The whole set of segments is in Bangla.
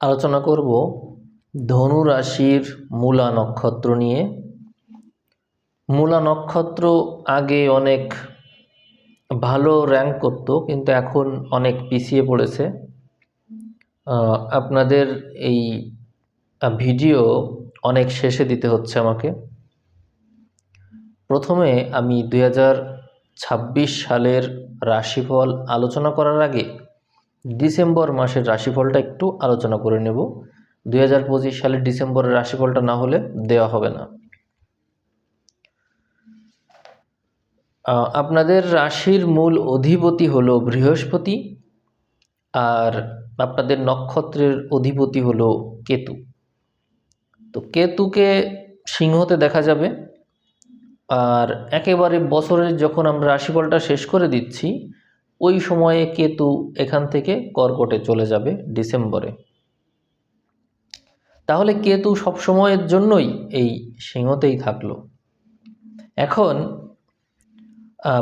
আলোচনা করব ধনু রাশির মূলা নক্ষত্র নিয়ে। মূলা নক্ষত্র আগে অনেক ভালো র্যাঙ্ক করত, কিন্তু এখন অনেক পিছিয়ে পড়েছে। আপনাদের এই ভিডিও অনেক শেষে দিতে হচ্ছে আমাকে। প্রথমে আমি দু হাজার ছাব্বিশ সালের রাশিফল আলোচনা করার আগে ডিসেম্বর মাসের রাশিফলটা একটু আলোচনা করে নেব। দু হাজার পঁচিশ সালের ডিসেম্বরের রাশিফলটা না হলে দেওয়া হবে না। আপনাদের রাশির মূল অধিপতি হল বৃহস্পতি আর আপনাদের নক্ষত্রের অধিপতি হল কেতু। তো কেতুকে সিংহতে দেখা যাবে। আর একেবারে বছরের যখন আমরা রাশিফলটা শেষ করে দিচ্ছি ওই সময়ে কেতু এখান থেকে কর্কটে চলে যাবে ডিসেম্বরে। তাহলে কেতু সব সময়ের জন্যই এই সিংহতেই থাকল। এখন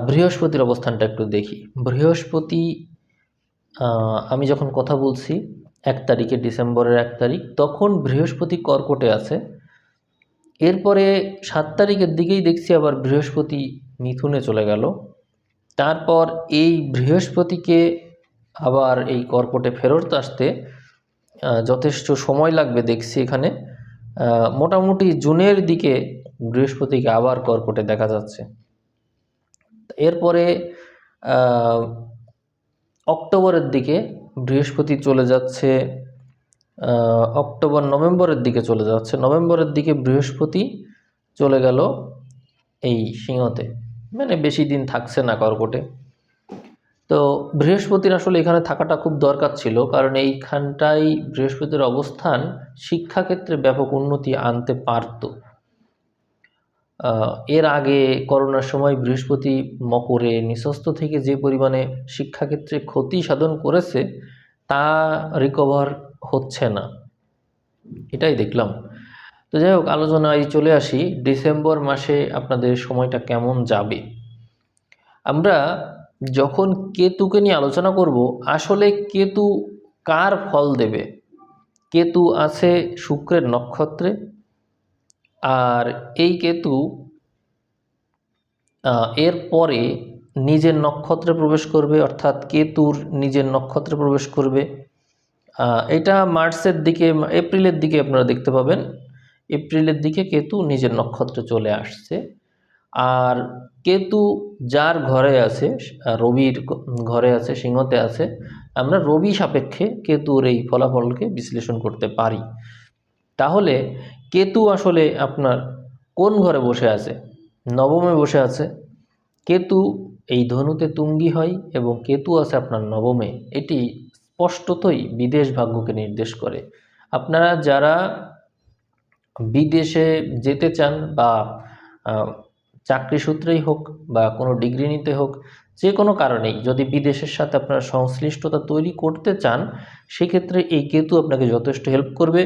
বৃহস্পতির অবস্থানটা একটু দেখি। বৃহস্পতি আমি যখন কথা বলছি এক তারিখে, ডিসেম্বরের এক তারিখ, তখন বৃহস্পতি কর্কটে আছে। এরপরে সাত তারিখের দিকেই দেখছি আবার বৃহস্পতি মিথুনে চলে গেল। তারপর এই বৃহস্পতিকে আবার এই কর্কটে ফেরত আসতে যথেষ্ট সময় লাগবে দেখছি এখানে। মোটামুটি জুনের দিকে বৃহস্পতিকে আবার কর্কটে দেখা যাচ্ছে। এরপরে অক্টোবরের দিকে বৃহস্পতি চলে যাচ্ছে অক্টোবর নভেম্বরের দিকে চলে যাচ্ছে। নভেম্বরের দিকে বৃহস্পতি চলে গেল এই সিংহতে। মানে বেশি দিন থাকছে না কর্কটে। তো বৃহস্পতির আসলে এখানে থাকাটা খুব দরকার ছিল, কারণ এইখানটাই বৃহস্পতির অবস্থান শিক্ষাক্ষেত্রে ব্যাপক উন্নতি আনতে পারত। এর আগে করোনার সময় বৃহস্পতি মকরে নিঃস্ব থেকে যে পরিমাণে শিক্ষাক্ষেত্রে ক্ষতি সাধন করেছে, তা রিকভার হচ্ছে না। এটাই দেখলাম। তো যাই হোক, আলোচনায় চলে আসি। ডিসেম্বর মাসে আপনাদের সময়টা কেমন যাবে? আমরা যখন কেতুকে নিয়ে আলোচনা করব, আসলে কেতু কার ফল দেবে? কেতু আছে শুক্রের নক্ষত্রে, আর এই কেতু এর পরে নিজের নক্ষত্রে প্রবেশ করবে, অর্থাৎ কেতুর নিজের নক্ষত্রে প্রবেশ করবে। এটা মার্চের দিকে, এপ্রিলের দিকে আপনারা দেখতে পাবেন। এপ্রিলের দিকে কেতু নিজের নক্ষত্রে চলে আসছে। আর কেতু যার ঘরে আছে, রবির ঘরে আছে, সিংহতে আছে, আমরা রবি সাপেক্ষে কেতুর এই ফলাফলকে বিশ্লেষণ করতে পারি। তাহলে কেতু আসলে আপনার কোন ঘরে বসে আছে? নবমে বসে আছে। কেতু এই ধনুতে তুঙ্গি হয় এবং কেতু আছে আপনার নবমে। এটি স্পষ্টতই বিদেশ ভাগ্যকে নির্দেশ করে। আপনারা যারা বিদেশে যেতে চান বা চাকরি সূত্রেই হোক বা কোনো ডিগ্রি নিতে হোক, যে কোনো কারণেই যদি বিদেশের সাথে আপনারা সংশ্লিষ্টতা তৈরি করতে চান, সেক্ষেত্রে এই কেতু আপনাকে যথেষ্ট হেল্প করবে।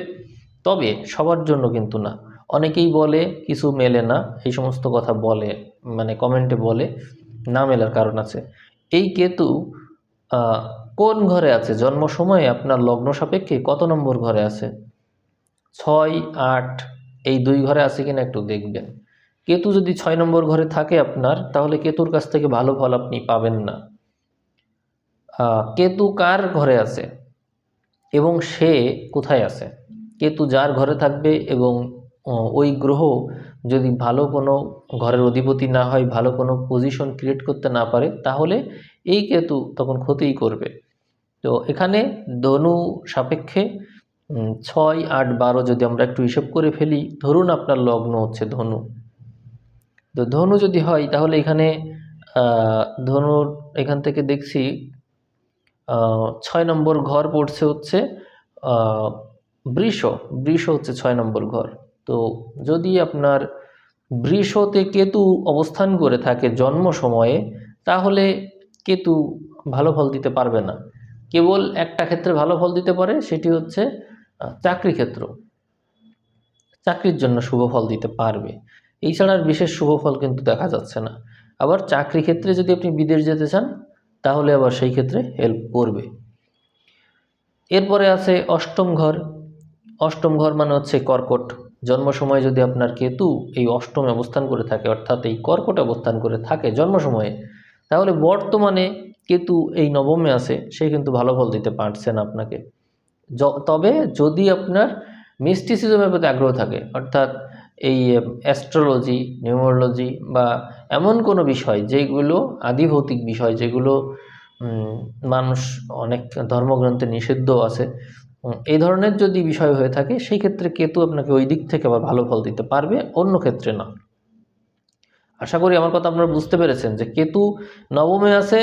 তবে সবার জন্য কিন্তু না। অনেকেই বলে, কিছু মেলে না, এই সমস্ত কথা বলে মানে কমেন্টে বলে, না মেলার কারণ আছে। এই কেতু কোন ঘরে আছে? জন্ম সময়ে আপনার লগ্ন সাপেক্ষে কত নম্বর ঘরে আছে? ছয়, আট, এই দুই ঘরে আছে কিনা একটু দেখবেন। কেতু যদি ছয় নম্বর ঘরে থাকে আপনার, তাহলে কেতুর কাছ থেকে ভালো ফল আপনি পাবেন না। কেতু কার ঘরে আছে? এবং সে কোথায় আছে? কেতু যার ঘরে থাকবে এবং ওই গ্রহ যদি ভালো কোনো ঘরের অধিপতি না হয়, ভালো কোনো পজিশন ক্রিয়েট করতে না পারে, তাহলে এই কেতু তখন ক্ষতিই করবে। তো এখানে ধনু সাপেক্ষে ছয়, আট, বারো যদি আমরা একটু হিসেব করে ফেলি, ধরুন আপনার লগ্ন হচ্ছে ধনু। তো ধনু যদি হয়, তাহলে এখানে ধনুর এখান থেকে দেখছি ছয় নম্বর ঘর পড়ছে হচ্ছে বৃষ। বৃষ হচ্ছে ছয় নম্বর ঘর। তো যদি আপনার বৃষতে কেতু অবস্থান করে থাকে জন্ম সময়ে, তাহলে কেতু ভালো ফল দিতে পারবে না। কেবল একটা ক্ষেত্রে ভালো ফল দিতে পারে, সেটি হচ্ছে চাকরি ক্ষেত্র। চাকরির জন্য শুভ ফল দিতে পারবে। এছাড়া আর বিশেষ শুভ ফল কিন্তু দেখা যাচ্ছে না। আবার চাকরি ক্ষেত্রে যদি আপনি বিদেশ যেতে চান, তাহলে আবার সেই ক্ষেত্রে হেল্প করবে। এরপরে আছে অষ্টম ঘর। অষ্টম ঘর মানে হচ্ছে কর্কট। জন্ম সময় যদি আপনার কেতু এই অষ্টমে অবস্থান করে থাকে, অর্থাৎ এই কর্কটে অবস্থান করে থাকে জন্ম সময়ে, তাহলে বর্তমানে কেতু এই নবমে আছে, সে কিন্তু ভালো ফল দিতে পারছে না আপনাকে। তবে যদি আপনার মিস্টিসিজমের প্রতি আগ্রহ থাকে, অর্থাৎ এই অ্যাস্ট্রোলজি নিউমোলজি বা এমন কোনো বিষয় যেগুলো আদিভৌতিক বিষয়, যেগুলো মানুষ অনেক ধর্মগ্রন্থে নিষিদ্ধ আছে এই ধরনের যদি বিষয় হয়ে থাকে, সেই ক্ষেত্রে কেতু আপনাকে ওই দিক থেকে আবার ভালো ফল দিতে পারবে, অন্য ক্ষেত্রে না। আশা করি আমার কথা আপনারা বুঝতে পেরেছেন যে কেতু নবমে আছে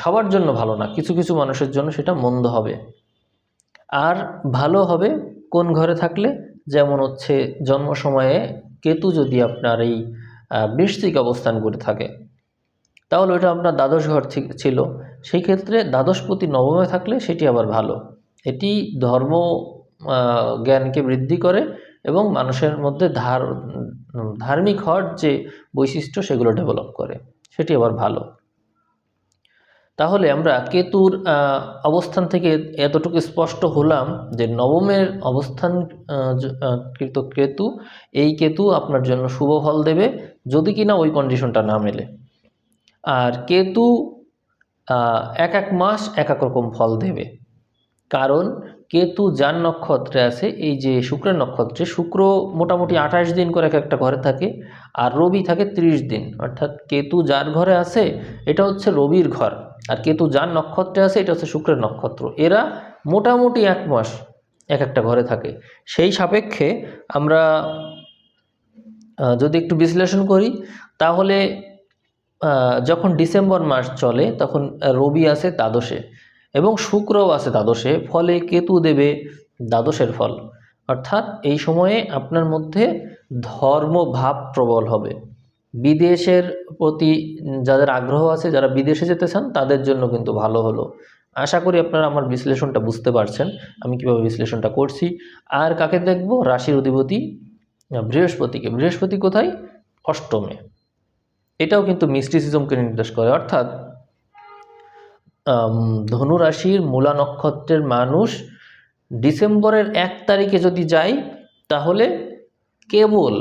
সবার জন্য ভালো না, কিছু কিছু মানুষের জন্য সেটা মন্দ হবে। আর ভালো হবে কোন ঘরে থাকলে? যেমন হচ্ছে জন্ম সময়ে কেতু যদি আপনার এই বৃষ্টিক অবস্থান করে থাকে। তাহলে ওটা আপনার দ্বাদশ ঘর ছিল। সেই ক্ষেত্রে দ্বাদশপতি নবমে থাকলে সেটি আবার ভালো। এটি ধর্ম জ্ঞানকে বৃদ্ধি করে এবং মানুষের মধ্যে ধার, ধার্মিক হওয়ার যে বৈশিষ্ট্য সেগুলো ডেভেলপ করে। সেটি আবার ভালো। তাহলে আমরা কেতুর অবস্থান থেকে এতটুকু স্পষ্ট হলাম যে নবমের অবস্থান কৃত কেতু, এই কেতু আপনার জন্য শুভ ফল দেবে যদি কিনা ওই কন্ডিশনটা না মেলে। আর কেতু এক এক মাস এক এক রকম ফল দেবে। কারণ কেতু যার নক্ষত্রে আছে, এই যে শুক্রের নক্ষত্রে, শুক্র মোটামুটি আঠাশ দিন করে এক একটা ঘরে থাকে আর রবি থাকে ত্রিশ দিন। অর্থাৎ কেতু যার ঘরে আছে, এটা হচ্ছে রবির ঘর। আর কেতু যার নক্ষত্রে আছে, এটা হচ্ছে শুক্রের নক্ষত্র। এরা মোটামুটি এক মাস এক একটা ঘরে থাকে। সেই সাপেক্ষে আমরা যদি একটু বিশ্লেষণ করি, তাহলে যখন ডিসেম্বর মাস চলে, তখন রবি আছে দ্বাদশে এবং শুক্রও আছে দ্বাদশে, ফলে কেতু দেবে দ্বাদশের ফল। অর্থাৎ এই সময়ে আপনার মধ্যে ধর্মভাব প্রবল হবে। বিদেশের প্রতি যাদের আগ্রহ আছে, যারা বিদেশে যেতে চান, তাদের জন্য কিন্তু ভালো হলো। আশা করি আপনারা আমার বিশ্লেষণটা বুঝতে পারছেন, আমি কীভাবে বিশ্লেষণটা করছি। আর কাকে দেখব? রাশির অধিপতি, বৃহস্পতিকে। বৃহস্পতি কোথায়? অষ্টমে। এটাও কিন্তু মিস্টিসিজমকে নির্দেশ করে। অর্থাৎ ধনু রাশির মূলা নক্ষত্রের মানুষ ডিসেম্বরের এক তারিখে যদি যায়, তাহলে কেবল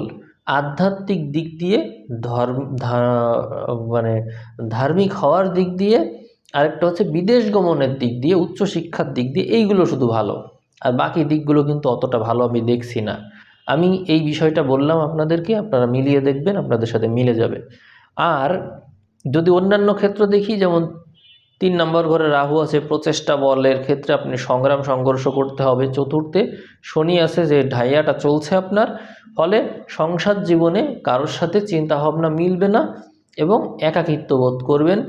আধ্যাত্মিক দিক দিয়ে ধর্ম মানে ধার্মিক হওয়ার দিক দিয়ে, আরেকটা হচ্ছে বিদেশ গমনের দিক দিয়ে উচ্চশিক্ষার দিক দিয়ে এইগুলো শুধু ভালো। আর বাকি দিকগুলো কিন্তু অতটা ভালো আমি দেখছি না। আমি এই বিষয়টা বললাম আপনাদেরকে, আপনারা মিলিয়ে দেখবেন, আপনাদের সাথে মিলে যাবে। আর যদি অন্যান্য ক্ষেত্র দেখি, যেমন তিন নম্বর ঘরে রাহু আছে, প্রচেষ্টা বলের ক্ষেত্রে আপনি সংগ্রাম, সংঘর্ষ করতে হবে। চতুর্থে শনি আছে যে ঢাইয়াটা চলছে আপনার ফলে সংসার জীবনে কারোর সাথে চিন্তা ভাবনা মিলবে না এবং একাকিত্ব বোধ করবেন।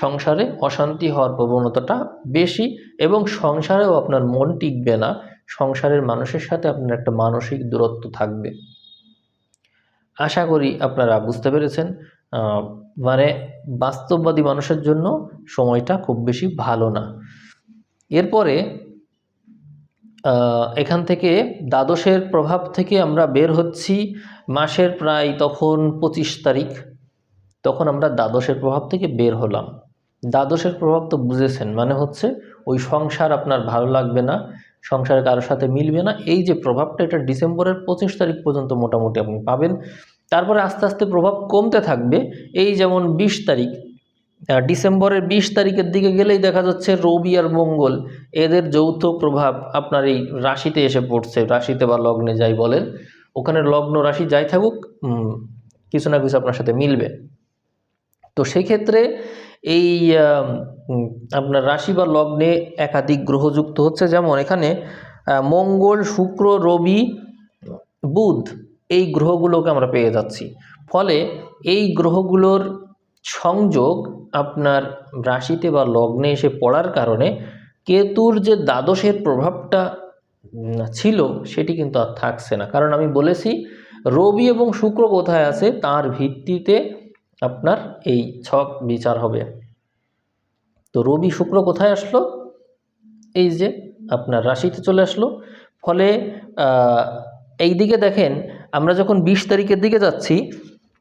সংসারে অশান্তি হওয়ার প্রবণতাটা বেশি এবং সংসারেও আপনার মন টিকবে না। সংসারের মানুষের সাথে আপনার একটা মানসিক দূরত্ব থাকবে। আশা করি আপনারা বুঝতে পেরেছেন। মানে বাস্তববাদী মানুষের জন্য সময়টা খুব বেশি ভালো না। এরপরে এখান থেকে দ্বাদশের প্রভাব থেকে আমরা বের হচ্ছি মাসের প্রায় তখন পঁচিশ তারিখ। তখন আমরা দ্বাদশের প্রভাব থেকে বের হলাম। দ্বাদশের প্রভাব তো বুঝেছেন মানে হচ্ছে ওই সংসার আপনার ভালো লাগবে না সংসারে কারোর সাথে মিলবে না। এই যে প্রভাবটা এটা ডিসেম্বরের পঁচিশ তারিখ পর্যন্ত মোটামুটি আপনি পাবেন। তারপরে আস্তে আস্তে প্রভাব কমতে থাকবে। এই যেমন বিশ তারিখ আহ, ডিসেম্বরের বিশ তারিখের দিকে গেলেই দেখা যাচ্ছে রবি আর মঙ্গল, এদের যৌথ প্রভাব আপনার এই রাশিতে এসে পড়ছে, রাশিতে বা লগ্নে যাই বলেন, ওখানে লগ্ন রাশি যাই থাকুক কিছু না কিছু আপনার সাথে মিলবে। তো সেই ক্ষেত্রে এই আপনার রাশি বা লগ্নে একাধিক গ্রহযুক্ত হচ্ছে, যেমন এখানে মঙ্গল, শুক্র, রবি, বুধ, এই গ্রহগুলোকে আমরা পেয়ে যাচ্ছি। ফলে এই গ্রহগুলোর সংযোগ আপনার রাশিতে বা লগ্নে এসে পড়ার কারণে কেতুর যে দ্বাদশের প্রভাবটা ছিল সেটি কিন্তু আর থাকছে না। কারণ আমি বলেছি, রবি এবং শুক্র কোথায় আছে তার ভিত্তিতে আপনার এই ছক বিচার হবে। তো রবি শুক্র কোথায় আসলো? এই যে আপনার রাশিতে চলে আসলো। ফলে এই দিকে দেখেন, আমরা যখন বিশ তারিখের দিকে যাচ্ছি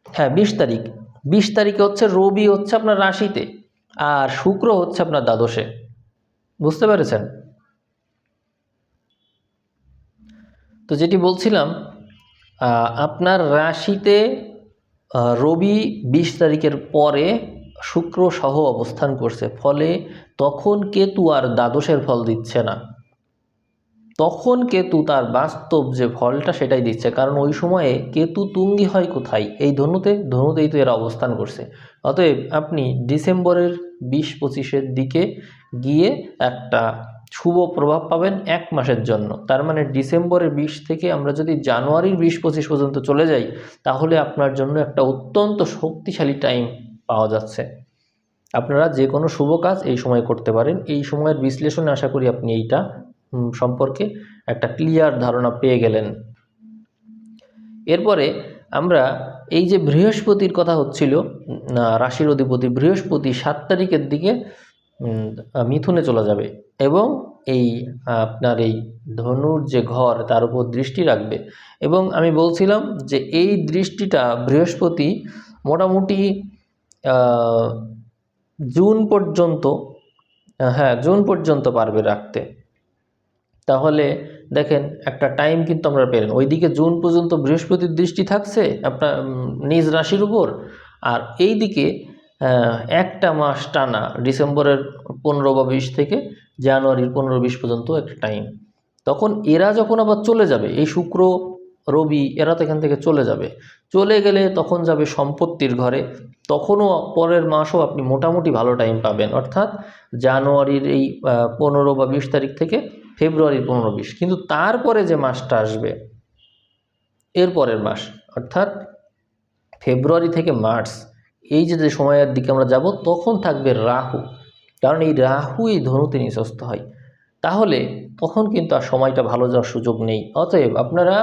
হ্যাঁ বিশ তারিখ বিশ তারিখে হচ্ছে রবি হচ্ছে আপনার রাশিতে আর শুক্র হচ্ছে আপনার দ্বাদশে। বুঝতে পেরেছেন? তো যেটি বলছিলাম আপনার রাশিতে রবি বিশ তারিখের পরে শুক্র সহ অবস্থান করছে, ফলে তখন কেতু আর দ্বাদশের ফল দিচ্ছে না। তখন কেতু তার বাস্তব যে ফলটা সেটাই দিচ্ছে। কারণ ওই সময়ে কেতু তুঙ্গি হয় কোথায়? এই ধনুতে, ধনুতেই তো এরা অবস্থান করছে। অতএব আপনি ডিসেম্বরের বিশ পঁচিশের দিকে গিয়ে একটা শুভ প্রভাব পাবেন এক মাসের জন্য। তার মানে ডিসেম্বরের বিশ থেকে আমরা যদি জানুয়ারির বিশ পঁচিশ পর্যন্ত চলে যাই, তাহলে আপনার জন্য একটা অত্যন্ত শক্তিশালী টাইম পাওয়া যাচ্ছে। আপনারা যে কোনো শুভ কাজ এই সময় করতে পারেন। এই সময়ের বিশ্লেষণে আশা করি আপনি এইটা সম্পর্কে একটা ক্লিয়ার ধারণা পেয়ে গেলেন। এরপরে আমরা এই যে বৃহস্পতির কথা হচ্ছিল রাশির অধিপতি বৃহস্পতি সাত তারিখের দিকে মিথুনে চলে যাবে এবং এই আপনার এই ধনুর যে ঘর তার উপর দৃষ্টি রাখবে এবং আমি বলছিলাম যে এই দৃষ্টিটা বৃহস্পতি মোটামুটি জুন পর্যন্ত হ্যাঁ জুন পর্যন্ত পারবে রাখতে। তাহলে দেখেন একটা টাইম কিন্তু আমরা পেলেন ওইদিকে জুন পর্যন্ত বৃহস্পতির দৃষ্টি থাকছে আপনার নিজ রাশির উপর। আর এই দিকে একটা মাস টানা ডিসেম্বরের পনেরো বা বিশ থেকে জানুয়ারির পনেরো বিশ পর্যন্ত একটা টাইম তখন এরা যখন আবার চলে যাবে, এই শুক্র, রবি, এরা তো এখান থেকে চলে যাবে। চলে গেলে তখন যাবে সম্পত্তির ঘরে। তখনও পরের মাসও আপনি মোটামুটি ভালো টাইম পাবেন। অর্থাৎ জানুয়ারির এই পনেরো বা বিশ তারিখ থেকে ফেব্রুয়ারির পনেরো বিশ। কিন্তু তারপরে যে মাসটা আসবে, এর পরের মাস, অর্থাৎ ফেব্রুয়ারি থেকে মার্চ, এই যে যে সময়ের দিকে আমরা যাব, তখন থাকবে রাহু। কারণ এই রাহু, এই ধনুতে নিঃস্বস্ত হয়। তাহলে তখন কিন্তু আর সময়টা ভালো যাওয়ার সুযোগ নেই। অতএব আপনারা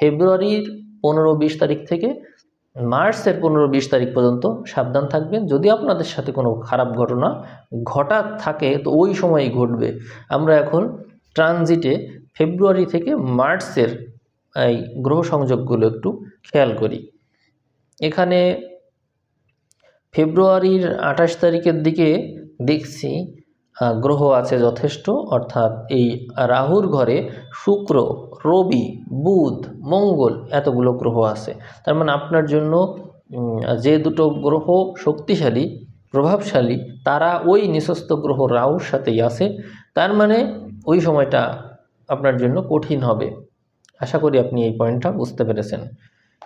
ফেব্রুয়ারির পনেরো বিশ তারিখ থেকে মার্চের পনেরো বিশ তারিখ পর্যন্ত সাবধান থাকবেন। যদি আপনাদের সাথে কোনো খারাপ ঘটনা ঘটা থাকে, তো ওই সময়ই ঘটবে। আমরা এখন ট্রানজিটে ফেব্রুয়ারি থেকে মার্চের এই গ্রহ সংযোগগুলো একটু খেয়াল করি। এখানে ফেব্রুয়ারির আঠাশ তারিখের দিকে দেখছি গ্রহ আছে যথেষ্ট, অর্থাৎ এই রাহুর ঘরে শুক্র, রবি, বুধ, মঙ্গল এতগুলো গ্রহ আছে। তার মানে আপনার জন্য যে দুটো গ্রহ শক্তিশালী, প্রভাবশালী, তারা ওই নিঃস্বস্ত গ্রহ রাহুর সাথেই আছে। তার মানে ওই সময়টা আপনার জন্য কঠিন হবে। আশা করি আপনি এই পয়েন্টটা বুঝতে পেরেছেন।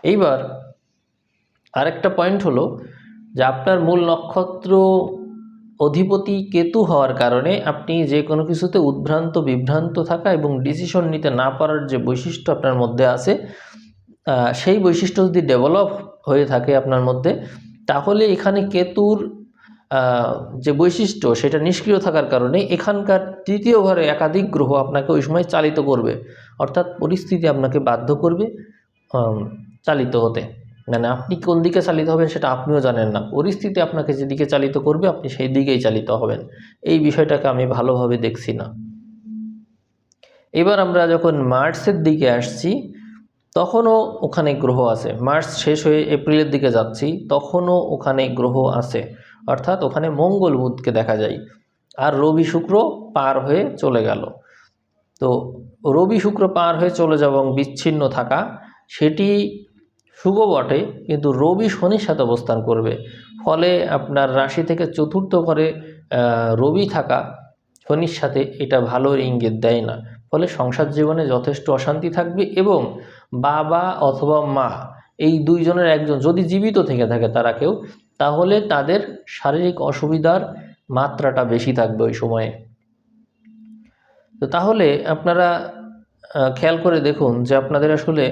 এইবার আরেকটা পয়েন্ট হলো যে আপনার মূল নক্ষত্র অধিপতি কেতু হওয়ার কারণে আপনি যে কোনো কিছুতে উদ্ভ্রান্ত, বিভ্রান্ত থাকা এবং ডিসিশন নিতে না পারার যে বৈশিষ্ট্য আপনার মধ্যে আছে সেই বৈশিষ্ট্য যদি ডেভেলপ হয়ে থাকে আপনার মধ্যে, তাহলে এখানে কেতুর যে বৈশিষ্ট্য সেটা নিষ্ক্রিয় থাকার কারণে এখানকার তৃতীয় ঘরে একাধিক গ্রহ আপনাকে ওই সময় চালিত করবে। অর্থাৎ পরিস্থিতি আপনাকে বাধ্য করবে চালিত হতে। মানে আপনি কোন দিকে চালিত হবেন সেটা আপনিও জানেন না। পরিস্থিতি আপনাকে যেদিকে চালিত করবে, আপনি সেই দিকেই চালিত হবেন। এই বিষয়টাকে আমি ভালোভাবে দেখছি না। এবার আমরা যখন মার্চের দিকে আসছি, তখনও ওখানে গ্রহ আছে। মার্চ শেষ হয়ে এপ্রিলের দিকে যাচ্ছি, তখনও ওখানে গ্রহ আছে। অর্থাৎ ওখানে মঙ্গল বুধকে দেখা যায়। আর রবি শুক্র পার হয়ে চলে গেল। তো রবি শুক্র পার হয়ে চলে যাওয়া এবং বিচ্ছিন্ন থাকা সেটি শুভ বটে কিন্তু রবি শনির সাথে অবস্থান করবে। ফলে আপনার রাশি থেকে চতুর্থ আহ, রবি থাকা শনির সাথে এটা ভালো ইঙ্গিত দেয় না। ফলে সংসার জীবনে যথেষ্ট অশান্তি থাকবে এবং বাবা অথবা মা এই দুইজনের একজন যদি জীবিত থেকে থাকে তারা কেউ, তাহলে তাদের শারীরিক অসুবিধার মাত্রাটা বেশি থাকবে ওই সময়ে। তো তাহলে আপনারা খেয়াল করে দেখুন যে আপনাদের আসলে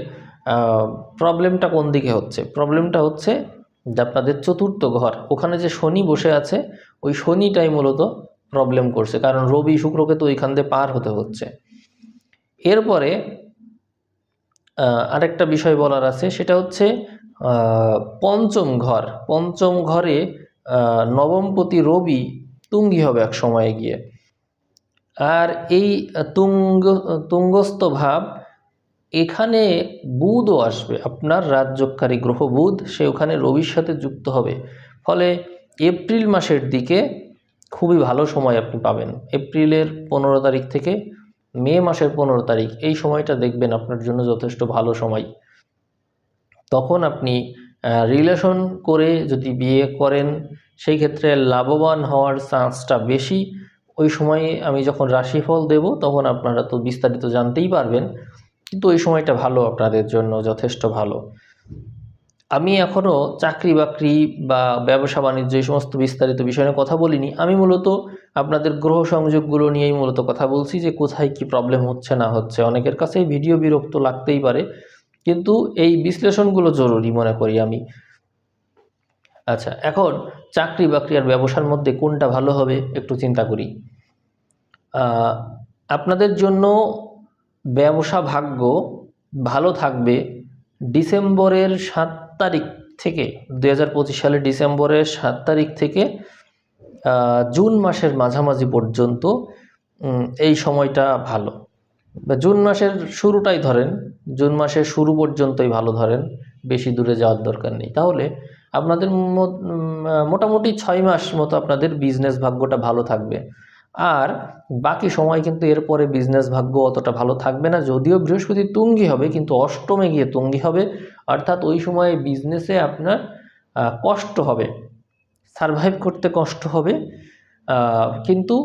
প্রবলেমটা কোন দিকে হচ্ছে? প্রবলেমটা হচ্ছে যে আপনাদের চতুর্থ ঘর, ওখানে যে শনি বসে আছে, ওই শনিটাই মূলত প্রবলেম করছে। কারণ রবি শুক্রকে তো ওইখান দিয়ে পার হতে হচ্ছে। এরপরে আরেকটা বিষয় বলার আছে, সেটা হচ্ছে পঞ্চম ঘর। পঞ্চম ঘরে নবমপতি রবি তুঙ্গি হবে এক সময়ে গিয়ে। আর এই তুঙ্গ, তুঙ্গস্থ ভাব, এখানে বুধও আসবে, আপনার রাজ্যকারী গ্রহ বুধ, সে ওখানে রবির সাথে যুক্ত হবে। ফলে এপ্রিল মাসের দিকে খুবই ভালো সময় আপনি পাবেন। এপ্রিলের পনেরো তারিখ থেকে মে মাসের পনেরো তারিখ, এই সময়টা দেখবেন আপনার জন্য যথেষ্ট ভালো সময়। তখন আপনি রিলেশন করে যদি বিয়ে করেন, সেই ক্ষেত্রে লাভবান হওয়ার চান্সটা বেশি। ওই সময়ে আমি যখন রাশিফল দেব, তখন আপনারা তো বিস্তারিত জানতেই পারবেন। কিন্তু ওই সময়টা ভালো আপনাদের জন্য, যথেষ্ট ভালো। আমি এখনও চাকরি বাকরি বা ব্যবসা বাণিজ্য এই সমস্ত বিস্তারিত বিষয় নিয়ে কথা বলিনি। আমি মূলত আপনাদের গ্রহ সংযোগগুলো নিয়েই মূলত কথা বলছি যে কোথায় কি প্রবলেম হচ্ছে, না হচ্ছে। অনেকের কাছে ভিডিও বিরক্ত লাগতেই পারে, কিন্তু এই বিশ্লেষণগুলো জরুরি মনে করি আমি। আচ্ছা এখন চাকরি বাকরি আর ব্যবসার মধ্যে কোনটা ভালো হবে একটু চিন্তা করি। আপনাদের জন্য ব্যবসা ভাগ্য ভালো থাকবে ডিসেম্বরের সাত তারিখ থেকে দু হাজার পঁচিশ সালের ডিসেম্বরের সাত তারিখ থেকে জুন মাসের মাঝামাঝি পর্যন্ত এই সময়টা ভালো। জুন মাসের শুরুটাই ধরেন, জুন মাসের শুরু পর্যন্তই ভালো ধরেন, বেশি দূরে যাওয়ার দরকার নেই। তাহলে আপনাদের মোটামুটি ছয় মাস মতো আপনাদের বিজনেস ভাগ্যটা ভালো থাকবে। আর বাকি সময় কিন্তু এরপরে বিজনেস ভাগ্য অতটা ভালো থাকবে না, যদিও বৃহস্পতি তুঙ্গি হবে, কিন্তু অষ্টমে গিয়ে তুঙ্গি হবে। অর্থাৎ ওই সময়ে বিজনেসে আপনার কষ্ট হবে। সারভাইভ করতে কষ্ট হবে কিন্তু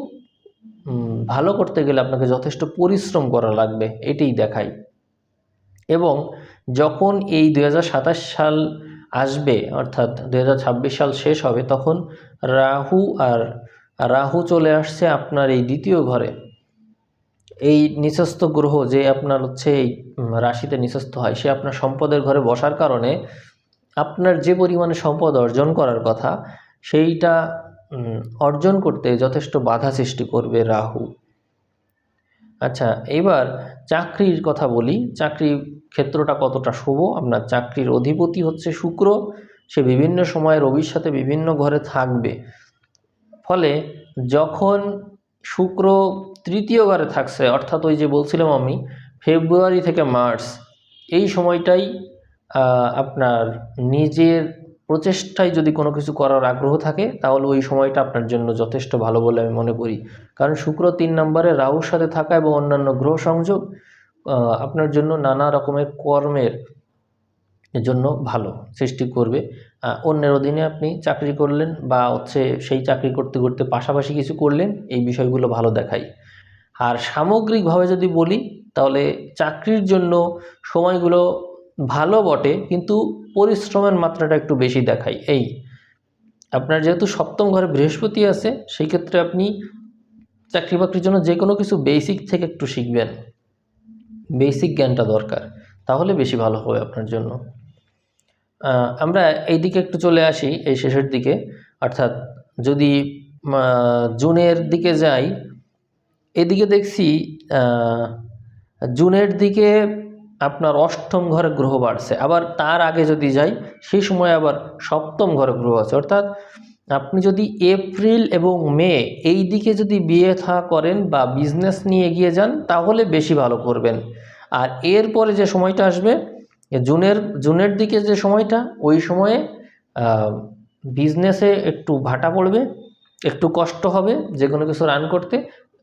ভালো করতে গেলে আপনাকে যথেষ্ট পরিশ্রম করা লাগবে, এটাই দেখাই। এবং যখন এই দু হাজার সাতাশ সাল আসবে, অর্থাৎ দুই হাজার ছাব্বিশ সাল শেষ হবে, তখন রাহু আর রাহু চলে আসছে আপনার এই দ্বিতীয় ঘরে। এই নিচস্থ গ্রহ যে আপনার হচ্ছে এই রাশিতে নিচস্থ হয়, সে আপনার সম্পদের ঘরে বসার কারণে আপনার যে পরিমাণে সম্পদ অর্জন করার কথা সেইটা অর্জন করতে যথেষ্ট বাধা সৃষ্টি করবে রাহু। আচ্ছা এবার চাকরির কথা বলি। চাকরি ক্ষেত্রটা কতটা শুভ? আপনার চাকরির অধিপতি হচ্ছে শুক্র। সে বিভিন্ন সময় রবির সাথে বিভিন্ন ঘরে থাকবে। ফলে যখন শুক্র তৃতীয় ঘরে থাকছে, অর্থাৎ ওই যে বলছিলাম আমি, ফেব্রুয়ারি থেকে মার্চ, এই সময়টাই আপনার নিজের প্রচেষ্টায় যদি কোনো কিছু করার আগ্রহ থাকে, তাহলে ওই সময়টা আপনার জন্য যথেষ্ট ভালো বলে আমি মনে করি। কারণ শুক্র তিন নম্বরে রাহুর সাথে থাকা এবং অন্যান্য গ্রহ সংযোগ আপনার জন্য নানা রকমের কর্মের জন্য ভালো, সৃষ্টি করবে। অন্যের অধীনে আপনি চাকরি করলেন বা হচ্ছে সেই চাকরি করতে করতে পাশাপাশি কিছু করলেন, এই বিষয়গুলো ভালো দেখায়। আর সামগ্রিকভাবে যদি বলি, তাহলে চাকরির জন্য সময়গুলো ভালো বটে, কিন্তু পরিশ্রমের মাত্রাটা একটু বেশি দেখায় এই, আপনার যেহেতু সপ্তম ঘরে বৃহস্পতি আছে, সেই ক্ষেত্রে আপনি চাকরি বাকরির জন্য যে কোনো কিছু বেসিক থেকে একটু শিখবেন। বেসিক জ্ঞানটা দরকার, তাহলে বেশি ভালো হবে আপনার জন্য। আমরা এই দিকে একটু চলে আসি, এই শেষের দিকে। অর্থাৎ যদি জুনের দিকে যাই, এদিকে দেখছি জুনের দিকে আপনার অষ্টম ঘরে গ্রহ বাড়ছে। আবার তার আগে যদি যাই সেই সময় আবার সপ্তম ঘরে গ্রহ আছে। অর্থাৎ আপনি যদি এপ্রিল এবং মে এই দিকে যদি বিয়ে থা করেন বা বিজনেস নিয়ে এগিয়ে যান, তাহলে বেশি ভালো করবেন। আর এরপরে যে সময়টা আসবে জুনের জুনের দিকে যে সময়টা, ওই সময়ে বিজনেসে একটু ভাটা পড়বে, একটু কষ্ট হবে যে কোনো কিছু রান করতে।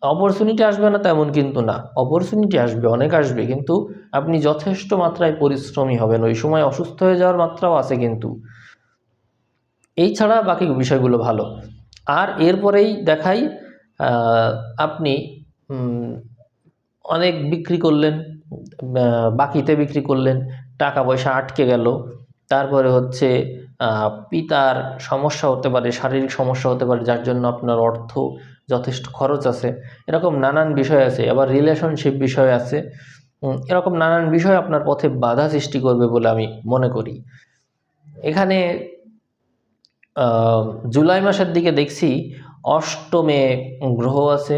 অপরচুনিটি আসবে না তেমন কিন্তু না। অপরচুনিটি আসবে, অনেক আসবে, কিন্তু আপনি যথেষ্ট মাত্রায় পরিশ্রমী হবেন। ওই সময় অসুস্থ হয়ে যাওয়ার মাত্রাও আছে কিন্তু। এই ছাড়া বাকি বিষয়গুলো ভালো। আর এরপরেই দেখাই আপনি অনেক বিক্রি করলেন বাকিতে বিক্রি করলেন, টাকা পয়সা আটকে গেল। তারপরে হচ্ছে পিতার সমস্যা হতে পারে, শারীরিক সমস্যা হতে পারে, যার জন্য আপনার অর্থ যথেষ্ট খরচ আছে। এরকম নানান বিষয় আছে, আবার রিলেশনশিপ বিষয় আছে। এরকম নানান বিষয় আপনার পথে বাধা সৃষ্টি করবে বলে আমি মনে করি। এখানে জুলাই মাসের দিকে দেখছি অষ্টমে গ্রহ আছে,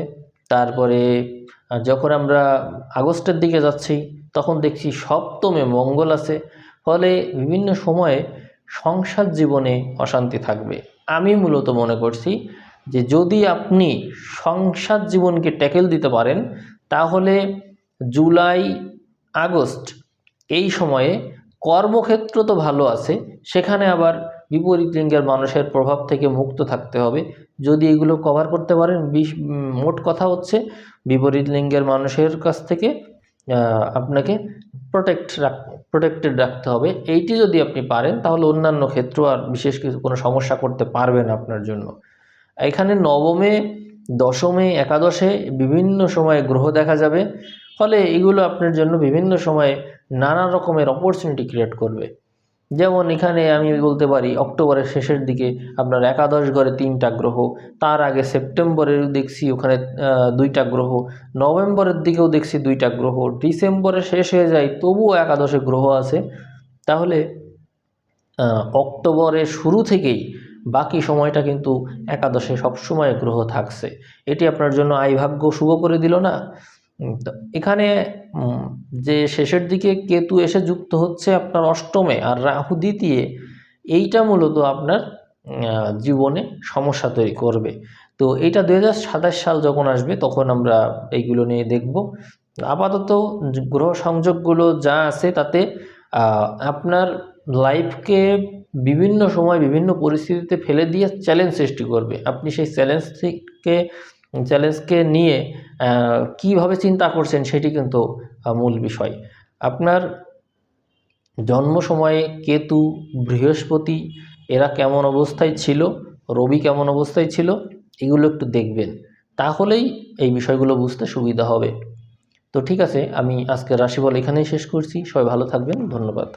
তারপরে যখন আমরা আগস্টের দিকে যাচ্ছি, তখন দেখছি সপ্তমে মঙ্গল আছে, ফলে বিভিন্ন সময়ে সংসার জীবনে অশান্তি থাকবে। আমি মূলত মনে করছি যে যদি আপনি সংসার জীবনকে ট্যাকেল দিতে পারেন, তাহলে জুলাই, আগস্ট এই সময়ে কর্মক্ষেত্র তো ভালো আছে, সেখানে আবার বিপরীত লিঙ্গের মানুষের প্রভাব থেকে মুক্ত থাকতে হবে। যদি এগুলো কভার করতে পারেন, বিশ, মোট কথা হচ্ছে বিপরীত লিঙ্গের মানুষের কাছ থেকে আপনাকে প্রোটেক্ট রাখ প্রোটেক্টেড রাখতে হবে। এইটি যদি আপনি পারেন, তাহলে অন্যান্য ক্ষেত্র আর বিশেষ কিছু কোনো সমস্যা করতে পারবে না আপনার জন্য। এখানে নবমে, দশমে, একাদশে বিভিন্ন সময়ে গ্রহ দেখা যাবে। ফলে এগুলো আপনার জন্য বিভিন্ন সময়ে নানা রকমের অপরচুনিটি ক্রিয়েট করবে। যেমন এখানে আমি বলতে পারি, অক্টোবরের শেষের দিকে আপনার একাদশ ঘরে তিনটা গ্রহ, তার আগে সেপ্টেম্বরের দেখছি ওখানে দুইটা গ্রহ, নভেম্বরের দিকেও দেখছি দুইটা গ্রহ ডিসেম্বরে শেষ হয়ে যায় তবুও একাদশে গ্রহ আছে। তাহলে অক্টোবরের শুরু থেকেই বাকি সময়টা কিন্তু একাদশে সবসময় গ্রহ থাকছে। এটি আপনার জন্য আইভাগ্য শুভ করে দিল না? এখানে যে শেষের দিকে কেতু এসে যুক্ত হচ্ছে আপনার অষ্টমে আর রাহু দ্বিতীয়, এইটা মূলত আপনার জীবনে সমস্যা তৈরি করবে। তো এইটা দু সাল যখন আসবে তখন আমরা এইগুলো নিয়ে দেখব। আপাতত গ্রহ সংযোগগুলো যা আছে তাতে আপনার লাইফকে বিভিন্ন সময় বিভিন্ন পরিস্থিতিতে ফেলে দিয়ে চ্যালেঞ্জ সৃষ্টি করবে। আপনি সেই চ্যালেঞ্জ থেকে চ্যালেঞ্জকে নিয়ে কীভাবে চিন্তা করছেন সেটি কিন্তু মূল বিষয়। আপনার জন্ম সময়ে কেতু, বৃহস্পতি, এরা কেমন অবস্থায় ছিল, রবি কেমন অবস্থায় ছিল, এগুলো একটু দেখবেন। তাহলেই এই বিষয়গুলো বুঝতে সুবিধা হবে। তো ঠিক আছে, আমি আজকের রাশিফল এখানেই শেষ করছি। সবাই ভালো থাকবেন, ধন্যবাদ।